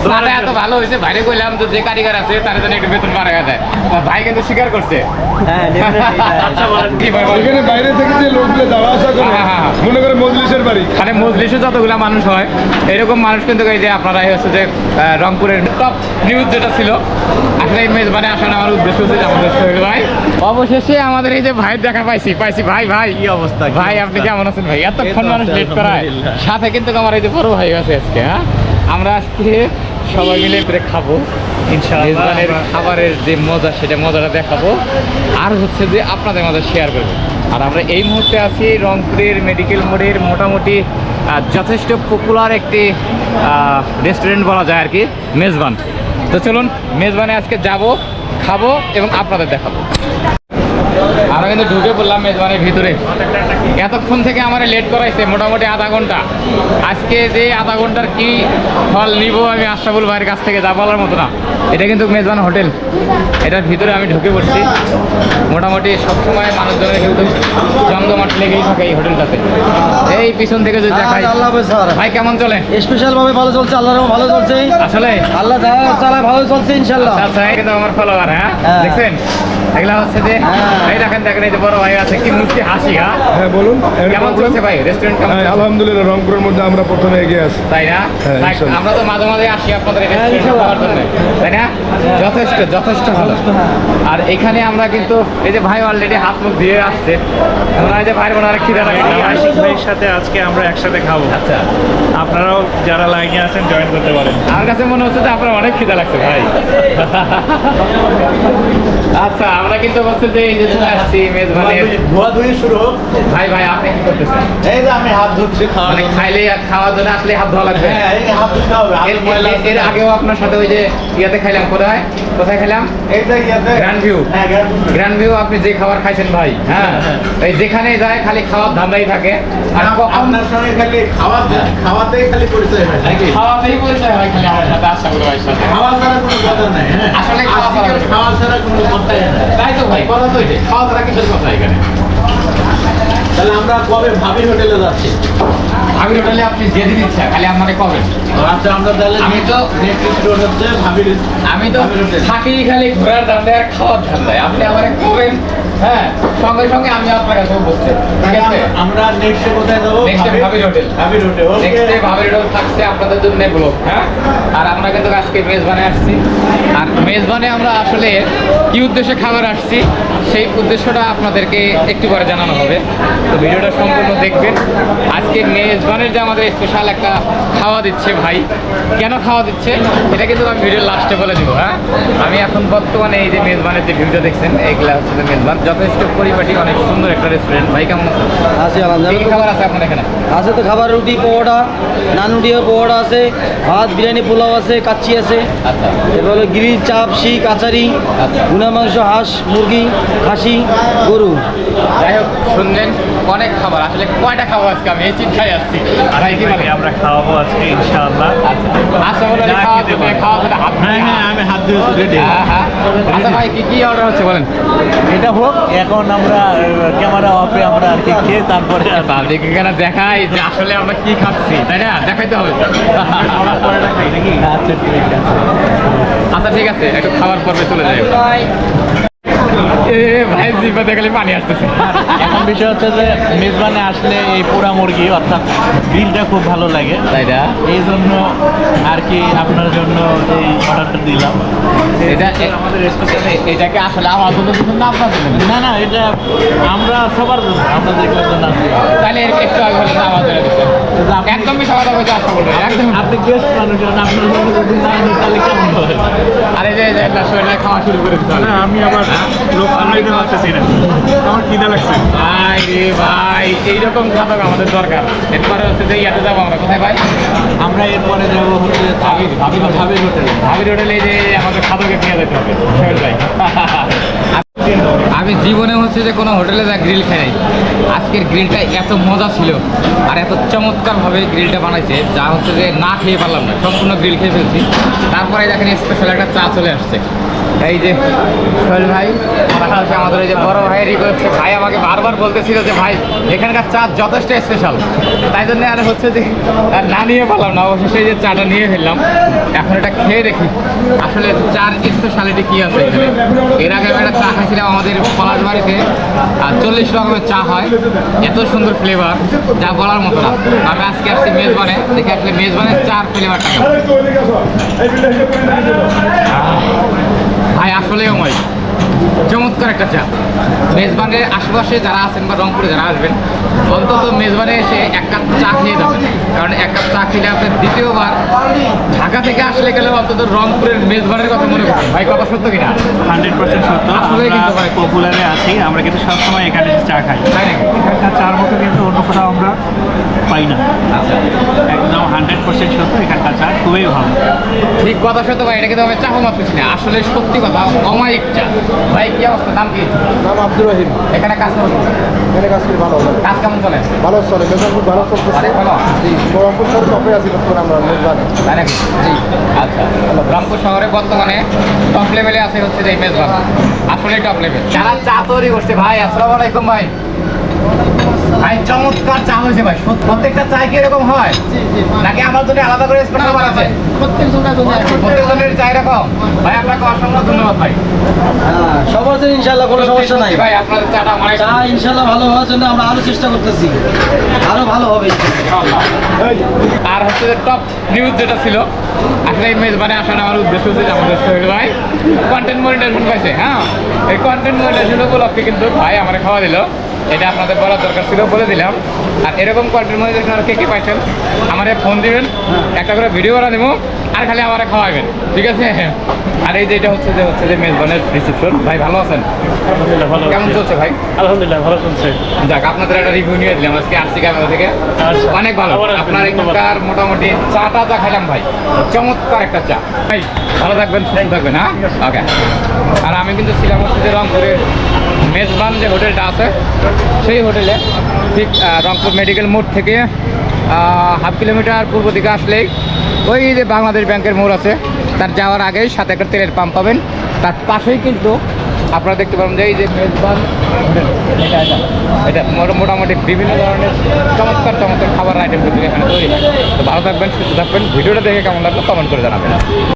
এত ভালো হয়েছে ভাইরে কইলাম তো যে কারিগর আছে তার জন্য একটু বেতন বাড়া যায় ভাই কিন্তু স্বীকার করছে। হ্যাঁ আচ্ছা? এখানে বাইরে থেকে যে লোকগুলো যাওয়া আসা করে হ্যাঁ, হ্যাঁ। মনে করে মজলিসের বাড়ি। মানে মজলিসে যতগুলা মানুষ হয় এরকম মানুষ কিন্তু এই যে আপনারা হচ্ছে যে রংপুরের টপ নিউজ যেটা ছিল আসলে এই মেজবানে আসার আমার উদ্দেশ্য হচ্ছে আমাদের সোহেল ভাই। অবশেষে আমাদের এই যে ভাই দেখা পাইছি পাইছি ভাই ভাই। কি অবস্থা ভাই আপনি কেমন আছেন ভাই? এতক্ষণ মানুষ লেট করায়। সাথে কিন্তু আমার এই যে বড় ভাই আছে আজকে হ্যাঁ? আমরা আজকে সবাই মিলে করে খাব। মেজবানের খাবারের যে মজা সেটা মজাটা দেখাবো। আর হচ্ছে যে আপনাদের মাঝে শেয়ার করব। আর আমরা এই মুহূর্তে আছি রংপুরের মেডিকেল মোড়ের মোটামুটি যথেষ্ট পপুলার একটি রেস্টুরেন্ট বলা যায় আর কি মেজবান। তো চলুন মেজবানে আজকে যাব খাব এবং আপনাদের দেখাবো। আমরা কিন্তু ঢুকে পড়লাম মেজবানের ভিতরে। এতক্ষণ থেকে আমার লেট করাইছে, মোটামুটি আধা ঘণ্টা। আজকে যে আধা ঘণ্টার কি ফল নিব আমি আশরাফুল ভাইয়ের কাছ থেকে, যা বলার মতো না। এটা কিন্তু মেজবান হোটেল। এটার ভিতরে আমি ঢুকে পড়ছি। মোটামুটি সবসময় মানুষজনের কিন্তু জমজমাট লেগেই থাকে এই হোটেলটাতে। এই পিছন থেকে যদি দেখাই। আল্লাহ হাফেজ স্যার। ভাই কেমন চলে? স্পেশাল ভাবে ভালো চলছে আল্লাহর রহমতে ভালো চলছে। আসলে? আল্লাহ চালায় ভালো চলছে ইনশাল্লাহ আচ্ছা এই কিন্তু আমার ফলোয়ার হ্যাঁ? হ্যাঁ। দেখছেন? এগুলা হচ্ছে যে হ্যাঁ। এই দেখেন দেখেন এই যে বড় ভাই আছে কি মুস্কি হাসি হ্যাঁ? হ্যাঁ বলুন কেমন চলছে ভাই রেস্টুরেন্ট কেমন হ্যাঁ আলহামদুলিল্লাহ রংপুরের মধ্যে আমরা প্রথমে এগিয়ে আছি। তাই না? হ্যাঁ। আমরা তো মাঝে মাঝে আসি আপনাদের হ্যাঁ, রেস্টুরেন্ট খাওয়ার জন্য তাই না? যথেষ্ট যথেষ্ট ভালো। আর এখানে আমরা কিন্তু এই যে ভাই অলরেডি হাত মুখ দিয়ে আসছে। আমরা এই যে ভাই হয় খিদে লাগে আশিক ভাইয়ের সাথে আজকে আমরা একসাথে খাব। আচ্ছা। আপনারাও যারা লাইনে আছেন জয়েন করতে পারেন। আমার কাছে মনে হচ্ছে যে আপনার অনেক খিদা লাগছে ভাই। আচ্ছা আমরা কিন্তু হচ্ছে যে এই যে চলে আসছি মেজবানের ধোয়া ধুয়ে শুরু হোক। ভাই ভাই আপনি কি করতেছেন? এই যে আমি হাত ধুচ্ছি মানে খাইলে আর খাওয়ার জন্য আসলে হাত ধোয়া লাগবে? হ্যাঁ এই হাত ধুতে হবে এর আগেও আপনার সাথে ওই যে ইয়াতে খাইলাম কোথায়? কোথায় খাইলাম? এইটা ইয়াতে। গ্র্যান্ড ভিউ হ্যাঁ গ্র্যান্ড ভিউ। আপনি যে খাবার খাইছেন ভাই হ্যাঁ? এই যেখানে যায় খালি খাওয়ার ধান্দাই থাকে। আর কখন আপনার সঙ্গে খালি খাওয়া খাওয়াতেই খালি পরিচয় হয় নাকি? খাওয়াতেই পরিচয় খালি আমার সাথে আশা করি সাথে। খাওয়া ছাড়া কোনো কথা নাই আসলে খাওয়া ছাড়া কোনো- খাওয়া ছাড়া কোনো কথাই নাই। তাই তো ভাই কথা তো খাওয়া ছাড়া কিসের কথা এখানে? তাহলে আমরা কবে ভাবি হোটেলে যাচ্ছি? হোটেলে আপনি যেদিন ইচ্ছা খালি আমাকে আচ্ছা আমরা তাহলে আমি তো- নেক্সট রোড হচ্ছে ভাবির আমি তো থাকি খালি ঘোরার ধান্দায় আর খাওয়ার ধান্দায়। আপনি আমার কবেন? হ্যাঁ সঙ্গে সঙ্গে আমি আপনার কাছে বসছি ঠিক আছে? আমরা নেক্সট কোথায় যাব? ভাবির হোটেল। ভাবির হোটেল নেক্সট ডে ভাবের রোল থাকছে আপনাদের জন্য ব্লগ হ্যাঁ? আর আমরা কিন্তু আজকে মেজবানে আসছি। আর মেজবানে আমরা আসলে কি উদ্দেশ্যে খাবার আসছি সেই উদ্দেশ্যটা আপনাদেরকে একটু পরে জানানো হবে। তো ভিডিওটা সম্পূর্ণ দেখবেন। আজকে মেজবানের যে আমাদের স্পেশাল একটা খাওয়া দিচ্ছে ভাই কেন খাওয়া দিচ্ছে? এটা কিন্তু আমি ভিডিও লাস্টে বলে দিব হ্যাঁ? আমি এখন বর্তমানে এই যে মেজবানের যে ভিডিও দেখছেন এইগুলা হচ্ছে মেজবান। যথেষ্ট পরিপাটি অনেক সুন্দর একটা রেস্টুরেন্ট ভাই কেমন আছে? কি আলহামদুলিল্লাহ। খাবার আছে আপনার এখানে? আছে তো খাবার রুটি পরোটা নান রুটি আর পরোটা আছে ভাত বিরিয়ানি পোলাও আছে কাচ্চি আছে। আচ্ছা। এরপর হলো গিরি চাপ শি কাচারি আচ্ছা। গুনা মাংস হাঁস মুরগি খাসি গরু। যাই হোক শুনলেন অনেক খাবার। আসলে কয়টা খাবার আজকে? আমি এই চিন্তায় আসছি ভাইকে আমরা খাওয়াবো আজকে ইনশাআল্লাহ। আচ্ছা। যা খাওয়া খেতে খাওয়া হাত হ্যাঁ হ্যাঁ আচ্ছা ভাই কি কি অর্ডার হচ্ছে বলেন? এটা হোক এখন আমরা ক্যামেরা অফে আমরা আর কি খেয়ে তারপরে পাবলিক এখানে দেখাই যে আসলে আমরা কি খাচ্ছি তাই না? দেখাইতে হবে। পরে খাই নাকি? আচ্ছা ঠিক আছে। আচ্ছা ঠিক আছে একটু খাবার পর্বে চলে যাই। ভাই জিভে দেখালে পানি আসতেছে। এখন বিষয় হচ্ছে যে মেজবানে আসলে এই পোড়া মুরগি অর্থাৎ গ্রিলটা খুব ভালো লাগে। তাই না? এই জন্য আর কি আপনার জন্য এই অর্ডারটা দিলাম। এটা আমাদের স্পেশাল এটাকে আসলে আমার জন্য শুধু না আপনার জন্য? না না এটা আমরা সবার জন্য আপনাদের জন্য আছে। তাহলে একটু আগে বলে আমার জন্য একদমই সবাই কথা আশা করবে একদম আপনি গেস্ট মানুষ আপনার জন্য যদি না তাহলে কেমন হয় আরে যে শরীরে খাওয়া শুরু করে দিতে হবে। আমি আবার লোক সামলাইতে পারতেছি না। আমার খিদা লাগছে। ভাই রে ভাই এইরকম খাবার আমাদের দরকার। এরপরে হচ্ছে যে ইয়াতে যাব আমরা। কোথায় ভাই? আমরা এরপরে যাব হচ্ছে ভাবি ভাবি ভাবির হোটেলে ভাবির হোটেলে যে আমাদের খাদকে যেতে হবে। ভাই। আমি জীবনে হচ্ছে যে কোনো হোটেলে যা গ্রিল খাই নাই। আজকের গ্রিলটা এত মজা ছিল আর এত চমৎকারভাবে গ্রিলটা বানাইছে যা হচ্ছে যে না খেয়ে পারলাম না। সম্পূর্ণ গ্রিল খেয়ে ফেলছি। তারপরে দেখেন স্পেশাল একটা চা চলে আসছে। এই যে সোহেল ভাই হচ্ছে আমাদের যে বড় ভাই রিকোয়েস্ট ভাই আমাকে বারবার বলতেছিল যে, ভাই, এখানকার চা যথেষ্ট স্পেশাল তাই জন্য আর হচ্ছে যে না নিয়ে পারলাম না। অবশেষে যে চাটা নিয়ে ফেললাম। এখন এটা খেয়ে দেখি। আসলে চার স্পেশালিটি কি আছে এখানে? এর আগে একটা চা খাইছিলাম আমাদের পলাশ বাড়িতে। আর চল্লিশ রকমের চা হয়। এত সুন্দর ফ্লেভার যা বলার মতো না। আমি আজকে আসছি মেজবানে। দেখে আসলে মেজবানের চার ফ্লেভারটা ভাই আসলে অময় চমৎকার একটা চা মেজবানের আশেপাশে যারা আছেন বা রংপুরে যারা আসবেন অন্তত মেজবানে এসে এক কাপ চা খেয়ে যাবেন। কারণ এক কাপ চা খেলে আপনার দ্বিতীয়বার ঢাকা থেকে আসলে গেলে অন্তত রংপুরের মেজবানের কথা মনে করবেন ভাই কথা সত্য কিনা? হান্ড্রেড পার্সেন্ট সত্য। আসলে কিন্তু ভাই। পপুলারে আছি আমরা কিন্তু সবসময় এখানে চা খাই। তাই নাকি? এখানকার চার মতো কিন্তু অন্য কোথাও আমরা পাই না। আচ্ছা। হান্ড্রেড পার্সেন্ট সত্য এখানকার চা খুবই ভালো। ঠিক কথা সত্য ভাই এটা কিন্তু আমি চাহ মাত্রছি না। আসলে সত্যি কথা অমায়িক চা। ভাই কি অবস্থা? দাম কি? নাম আব্দুর রহিম। এখানে কাজ করব এখানে কাজ করি ভালো। কাজ কেমন চলে? ভালো চলে মেদিনীপুর ভালো চলতেছে। ভালো? জি বহরমপুর শহর টপে আছি বর্তমানে আমরা মেজবানে তাই নাকি? জি আচ্ছা। রংপুর শহরে বর্তমানে টপ লেভেলে আছে হচ্ছে যে মেজবান। আসলে টপ লেভেল যারা চা তৈরি করছে ভাই আসসালামু আলাইকুম ভাই। ভাই চমৎকার চা হয়েছে ভাই। প্রত্যেকটা চাই কি এরকম হয়? নাকি আমার জন্য আলাদা করে স্পেশাল বানাচ্ছে প্রত্যেক জনের চাই এরকম? ভাই আপনাকে অসংখ্য ধন্যবাদ ভাই। হ্যাঁ সবার জন্য ইনশাল্লাহ কোনো সমস্যা নাই। ভাই আপনাদের চাটা অনেক চা ইনশাল্লাহ ভালো হওয়ার জন্য আমরা আরও চেষ্টা করতেছি। আরও ভালো হবে। আর হচ্ছে যে টপ নিউজ যেটা ছিল আসলে এই মেজবানে আসার আমার উদ্দেশ্য ছিল আমাদের সোহেল ভাই। কন্টেন্ট মনিটাইজেশন পাইছে হ্যাঁ? এই কন্টেন্ট মনিটাইজেশন উপলক্ষে কিন্তু ভাই আমার খাওয়া দিল। এটা আপনাদের বলার দরকার ছিল বলে দিলাম। আর এরকম কন্টেন্ট মনিটাইজেশন আর কে কে পাইছেন। আমার ফোন দিবেন একটা করে ভিডিও বানা দেবো আর খালি আমার খাওয়াবেন ঠিক আছে? আর এই যে এটা হচ্ছে যে হচ্ছে যে মেজবানের রিসেপশন ভাই ভালো আছেন? আলহামদুলিল্লাহ ভালো কেমন চলছে ভাই? আলহামদুলিল্লাহ ভালো চলছে। যাক আপনাদের একটা রিভিউ নিয়ে দিলাম আজকে আসছি ক্যামেরা থেকে। আচ্ছা। অনেক ভালো। আপনার। এখানকার মোটামুটি চাটা চা খাইলাম ভাই চমৎকার একটা চা। ভাই ভালো থাকবেন সুস্থ থাকবেন হ্যাঁ? ওকে আর আমি কিন্তু ছিলাম হচ্ছে যে রংপুরের মেজবান যে হোটেলটা আছে, সেই হোটেলে ঠিক রংপুর মেডিকেল মোড় থেকে হাফ কিলোমিটার পূর্ব দিকে আসলেই ওই যে বাংলাদেশ ব্যাংকের মোড় আছে, তার যাওয়ার আগেই সাথে একটা তেলের পাম্প পাবেন। তার পাশেই কিন্তু আপনারা দেখতে পাবেন যে এই যে মেজবান এটা এটা এটা মোটা- মোটামুটি বিভিন্ন ধরনের চমৎকার চমৎকার খাবার আইটেম কিন্তু এখানে তৈরি হয়। তো ভালো থাকবেন, সুস্থ থাকবেন। ভিডিওটা দেখে কেমন লাগল কমেন্ট করে জানাবেন।